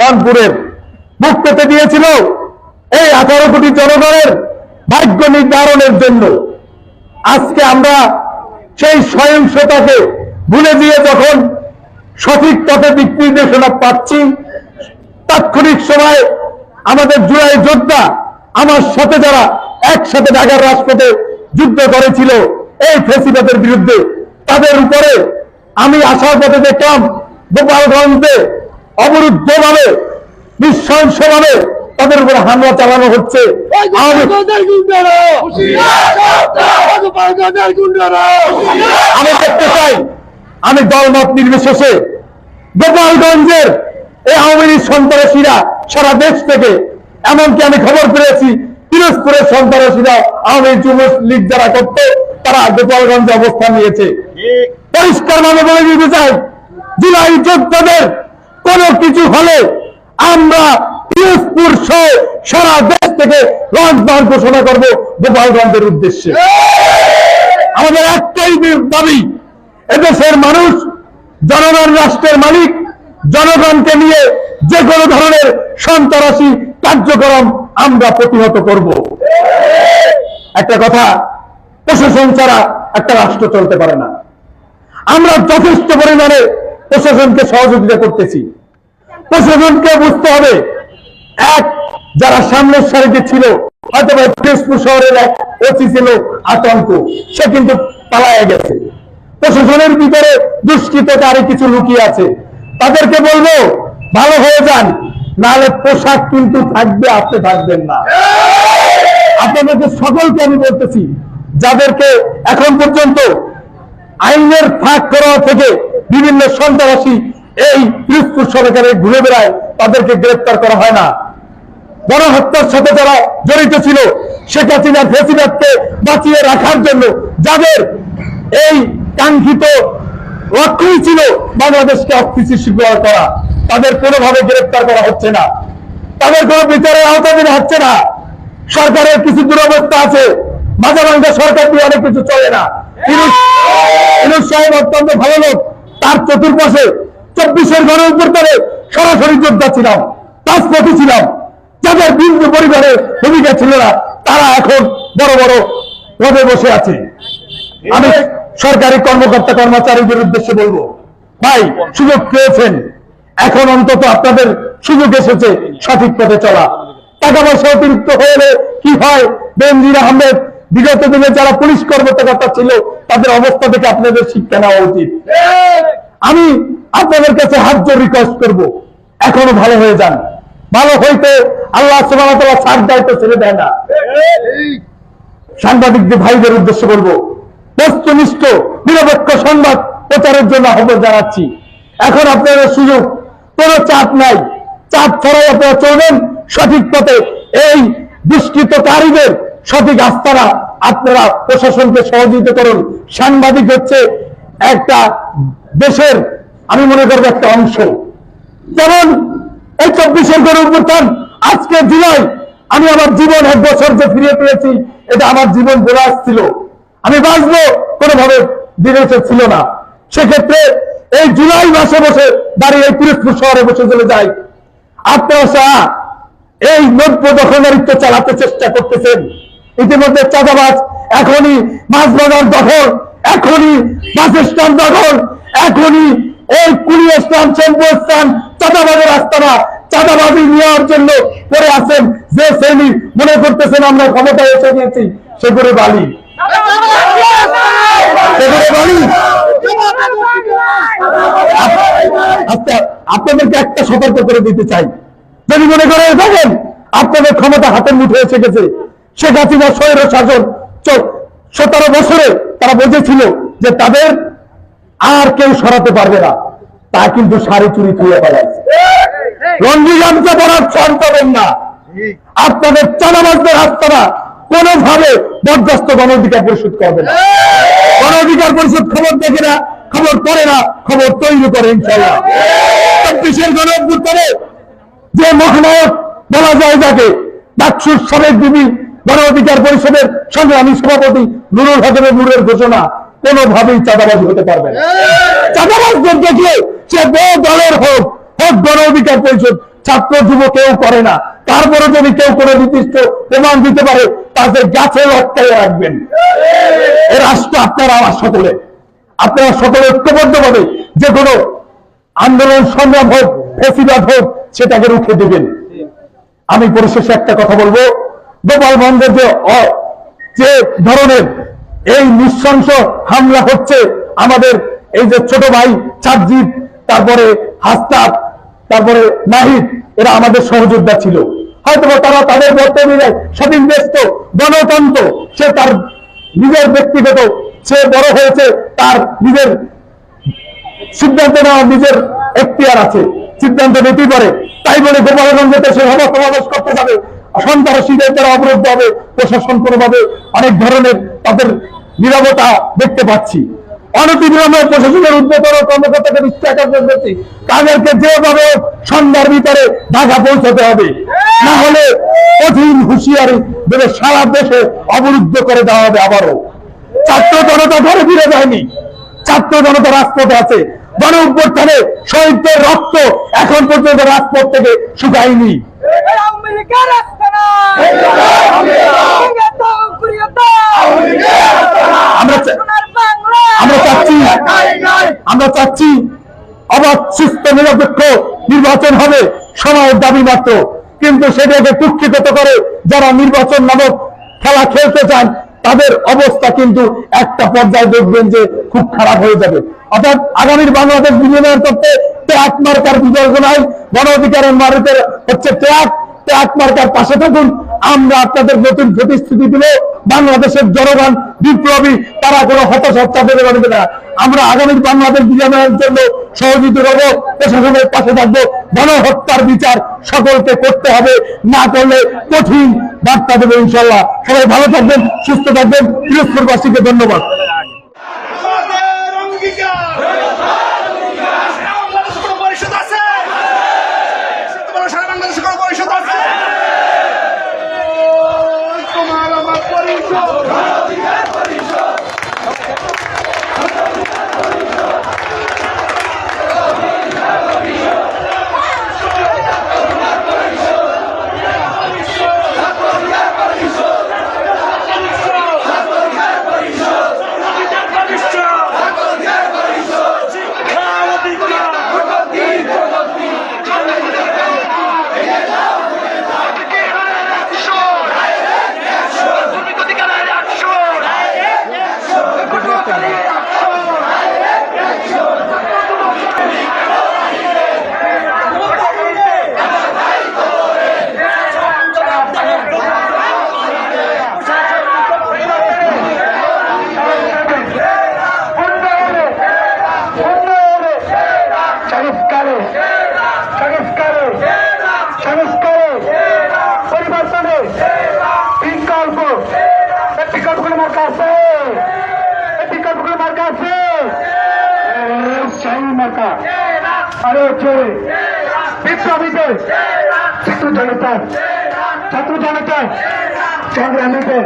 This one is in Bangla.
কানপুরের মুখ পেতে দিয়েছিল এই আঠারো কোটি জনগণের ভাগ্য নির্ধারণের জন্য। আজকে আমরা সেই সহিংসতাকে ভুলে দিয়ে যখন সঠিক পথে দিক নির্দেশনা পাচ্ছি, তাৎক্ষণিক সময় আমাদের জুলাই যোদ্ধা আমার সাথে যারা একসাথে ঢাকার রাজপথে যুদ্ধ করেছিল, এই ফেসিবাদের বিরুদ্ধে তাদের উপরে আমি আসার পথে দেখলাম গোপালগঞ্জে অবরুদ্ধভাবে নিঃসংসভাবে তাদের উপরে হামলা চালানো হচ্ছে। আমি দেখতে চাই আমি দলমত নির্বিশেষে গোপালগঞ্জের এই আওয়ামী লীগ সন্ত্রাসীরা সারা দেশ থেকে এমনকি আমি খবর পেয়েছি পিরোজপুরের সন্ত্রাসীরা আওয়ামী যুব লীগ যারা করত তারা গোপালগঞ্জে অবস্থান নিয়েছে। পরিষ্কার ভাবে বলে দিতে চাই জুলাই যোদ্ধাদের কোনো কিছু হলে আমরা পিরোজপুর সহ সারা দেশ থেকে লঞ্চবার ঘোষণা করব গোপালগঞ্জের উদ্দেশ্যে। আমাদের একটাই দাবি, এদেশের মানুষ, জনগণ, রাষ্ট্রের মালিক, জনগণকে নিয়ে যে কোনো ধরনের সন্ত্রাসী কার্যক্রম আমরা প্রতিহত করব। একটা কথা, প্রশাসন ছাড়া একটা রাষ্ট্র চলতে পারে না। আমরা যথেষ্ট পরিমাণে প্রশাসনকে সহযোগিতা করতেছি। প্রশাসনকে বুঝতে হবে, এক, যারা সামনের সারিতে ছিল, হয়তো বা ফেসবুক শহরের এক ওসি ছিল আতঙ্ক, সে কিন্তু পালায় গেছে। প্রশাসনের ভিতরে দুষ্কৃতকারী কিছু লুকিয়ে আছে। তাদেরকে বলব, ভালো হয়ে যান, নাহলে পোশাক কিন্তু থাকবে, আপনি থাকবেন না। আপনাদেরকে সকলকে আমি বলতেছি, যাদেরকে এখন পর্যন্ত আইনের ফাঁক করা থেকে বিভিন্ন সন্ত্রাসী এই পিরোজপুর সরকারে ঘুরে বেড়ায় তাদেরকে গ্রেপ্তার করা হয় না। গণহত্যার সাথে যারা জড়িত ছিল, শেখ হাসিনার ফেসিবাদকে বাঁচিয়ে রাখার জন্য যাদের এই কাঙ্ক্ষিত লক্ষ্যই ছিল বাংলাদেশকে অস্থিতিশীল করা, তাদের কোনোভাবে গ্রেপ্তার করা হচ্ছে না। তাদের কোনো বিচারের আওতাধীন হচ্ছে না। সরকারের কিছু দুরবস্থা আছে। মাঝে মাঝে সরকার দিয়ে অনেক কিছু চলে না। সাহেব অত্যন্ত ভালো লোক। তার চতুর্পাশে চব্বিশের গণ উপরে সরাসরি যোদ্ধা ছিলাম, রাজপথে ছিলাম। যাদের বিন্দু পরিবারের ভূমিকা ছিল না, তারা এখন বড় বড় পদে বসে আছে। আমি সরকারি কর্মকর্তা কর্মচারীদের উদ্দেশ্যে বলব, ভাই, সুযোগ পেয়েছেন। এখন অন্তত আপনাদের সুযোগ এসেছে সঠিক পথে চলা। টাকা পয়সা অতিরিক্ত হলে কি হয়? বেনজির আহমেদ, বিগত দিনে যারা পুলিশ কর্মকর্তা ছিল তাদের অবস্থা থেকে আপনাদের শিক্ষা নেওয়া উচিত। আমি আপনাদের কাছে হাত জোর রিকোয়েস্ট করব। এখনও ভালো হয়ে যান। ভালো হইতে আল্লাহ ওয়া দায়িত্ব ছেড়ে দেয় না। সাংবাদিকদের ভাইদের উদ্দেশ্যে বলব, বস্তুনিষ্ঠ, নিরপেক্ষ সংবাদ প্রচারের জন্য আহ্বান জানাচ্ছি। এখন আপনাদের সুযোগ, কোনো চাপ নাই। চাপ ছাড়াই আপনারা চলবেন সঠিক পথে। এই দুষ্কৃতকারীদের সঠিক আস্থারা আপনারা প্রশাসনকে সহযোগিতা করুন। সাংবাদিক হচ্ছে একটা দেশের, আমি মনে করব একটা অংশ। যেমন এই চব্বিশের গড়ে উত্থান আজকে জুলাই, আমি আমার জীবন এক বছর যে ফিরে পেয়েছি, এটা আমার জীবন বলে আসছিল। আমি বাঁচবো কোনোভাবে বিবেচে ছিল না। সেক্ষেত্রে এই জুলাই মাসে বসে দাঁড়িয়ে এই পিরোজপুর শহরে বসে চলে যাই। আপনারা এই নব্য দখলদারিত্ব চালাতে চেষ্টা করতেছেন। ইতিমধ্যে চাঁদাবাজ, এখনই মাছ বাজার দখল, এখনই বাস স্ট্যান্ড দখল, এখনই এই কুড়ি স্থান চেম্পু স্থান চাঁদাবাজের আস্তানা চাঁদাবাজি নেওয়ার জন্য পরে আছেন যে শ্রেণি। মনে করতেছেন আমরা ক্ষমতায় এসে গিয়েছি সে করে বালি। আচ্ছা আপনাদেরকে একটা সতর্ক করে দিতে চাই। যদি মনে করে থাকেন আপনাদের ক্ষমতা হাতের মুঠে এসে গেছে। শেখ হাসিনা স্বৈর শাসন। সতেরো বছরে তারা বুঝেছিল যে তাদের আর কেউ সরাতে পারবে না। তা কিন্তু শাড়ি চুরি থুয়ে ফেলাইছে রঞ্জি গামছা ছাড় পাবেন না। আপনাদের চালাবাজদের হাততারা কোনোভাবে বরদাস্ত গণ পরিশোধ করবে না। গণ অধিকার খবর দেখে না, খবর পড়ে না, খবর তৈরি করে ইনশাল্লাহ যে মহানায়ক বলা যায় যাকে, ডাকসুর সাবেক বিবি গণ অধিকার পরিষদের সংগ্রামী সভাপতি নুরুল হকের নুরের ঘোষণা কোনোভাবেই চাঁদাবাজি হতে পারবে না। চাঁদাবাজদের দেখলে সে বড় দলের হোক হোক গণ অধিকার পরিষদ ছাত্র যুব কেউ করে না। তারপরে যদি কেউ কোনো নির্দিষ্ট প্রমাণ দিতে পারে তাদের গাছে লটকাই রাখবেন। এ রাষ্ট্র আপনারা আমার সকলে। আপনারা সকলে ঐক্যবদ্ধ ভাবে যে কোনো আন্দোলন সংগ্রাম হোক ফেসিবাদ হোক সেটাকে রুখে দেবেন। আমি পরিশেষে একটা কথা বলব। গোপালগঞ্জের যে যে ধরনের এই নৃশংস হামলা হচ্ছে আমাদের এই যে ছোট ভাই চারজিৎ তারপরে হাস্তাব, তারপরে নাহিদ এরা আমাদের সহযোদ্ধা ছিল। হয়তো তারা তাদের বর্তমানে স্বাধীন ব্যস্ত গণতন্ত্র, সে তার নিজের ব্যক্তিগত, সে বড় হয়েছে, তার নিজের সিদ্ধান্ত নেওয়ার নিজের এখতিয়ার আছে, সিদ্ধান্ত নিতেই পারে। তাই বলে গোপালগঞ্জেতে সে সভা সমাবেশ করতে যাবে। সন্ত্রাসীদের দ্বারা অবরুদ্ধ হবে প্রশাসন কোনোভাবে অনেক ধরনের তাদের নিরবতা দেখতে পাচ্ছি। অনতিবিলম্বে প্রশাসনের উদ্যোতর কর্মকর্তাকে আকর্ষণ করছি। তাদেরকে যেভাবে সন্ধ্যার ভিতরে ঢাকা পৌঁছাতে হবে, না হলে কঠিন হুঁশিয়ারি দেবে সারা দেশে অবরুদ্ধ করে দেওয়া হবে আবারও। ছাত্র জনতা ঘরে ফিরে যায়নি। ছাত্র জনতা রাজপথে আছে। গণ অভ্যুত্থানে শহীদদের রক্ত এখন পর্যন্ত রাজপথ থেকে শুকায়নি। আমরা চাচ্ছি অবাধ, সুস্থ, নিরপেক্ষ নির্বাচন হবে সময়ের দাবি মাত্র। কিন্তু সেটাকে কুক্ষিগত করে যারা নির্বাচন নামক খেলা খেলতে চান, তাদের অবস্থা কিন্তু একটা পর্যায়ে দেখবেন যে খুব খারাপ হয়ে যাবে। অর্থাৎ আগামীর বাংলাদেশ বিনিময়ের তত্ত্বে ট্যাগ মার্কার বিবেচনায় গণ অধিকারের মারুতের হচ্ছে ট্যাগ মার্কার পাশে থাকুন। আমরা আপনাদের নতুন প্রতিশ্রুতি দিলে বাংলাদেশের জনগণ, বিপ্লবী, তারা কোনো হতাশা দেবে পারবে না। আমরা আগামীর বাংলাদেশ বিনিময়ের জন্য সহযোগিতা করব প্রশাসনের পাশে থাকব। গণহত্যার বিচার সকলকে করতে হবে। না করলে কঠিন বার্তা দেবে ইনশাল্লাহ সবাই ভালো থাকবেন, সুস্থ থাকবেন। পিরোজপুরবাসীকে ধন্যবাদ আমাদের অঙ্গীকার সারা বাংলাদেশে কোনো পরিষদ আছে সত্যি বলো, সারা বাংলাদেশে কোনো পরিষদ আছে ওই তোমার আমার পরিষদ সংস্কারে সংস্কারে সংস্কারে পরিবর্তনে বিকল্প বিকল্পগুলো মার কাছে বিকল্পগুলো মার কাছে সেই মার্কা আরে চলে বিপ্লবীদের ছাত্র জনতা। ছাত্র জনতা। সংগ্রামীদের